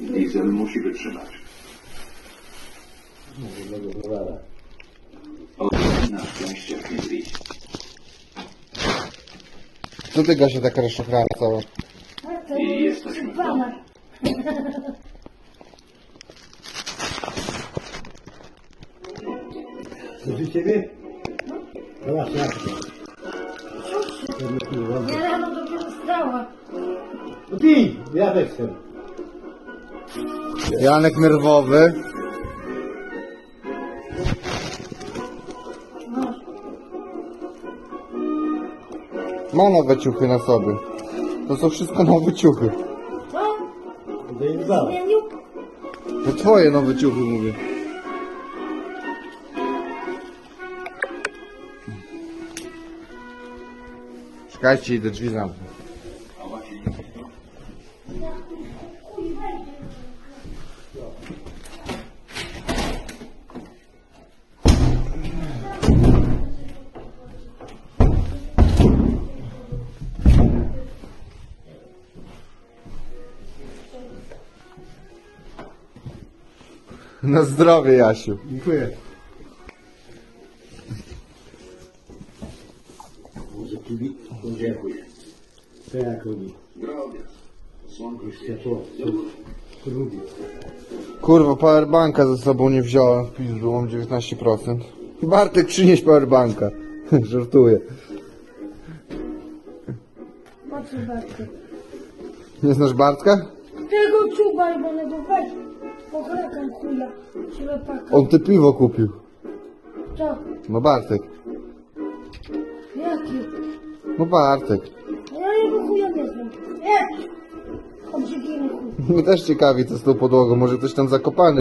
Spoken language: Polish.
Diesel musi wytrzymać. Na szczęście w Hydrii. Co ty Gosia taka rozszachrana cała? To I jesteśmy w domu. pana. Słyszy ciebie? No właśnie, jak to? Ja rano dopiero wstała. No pij, ja też chcę. Janek nerwowy. No, Ma nowe ciuchy na sobie. To są wszystko nowe ciuchy. co? Zmienił? To twoje nowe ciuchy mówię. Czekajcie, idę drzwi zamknąć. Na zdrowie, Jasiu. Dziękuję. Kibi? Dziękuję. To jak lubi? Drobiazg. Słonko Światło. Kurwa, powerbanka ze sobą nie wziąłem w pizdu, mam 19%. Bartek, przynieś powerbanka. Żartuję. Co babkę? Nie znasz Bartka? Tego czuba jebanego weź. Pokrakam chuja. Ślepaka. On te piwo kupił. Co? No Bartek. Jaki? No Bartek. Ja jego chuja nie znam. Nie! Obrzydliwy chuj. Mnie też ciekawi co z tą podłogą, może ktoś tam zakopany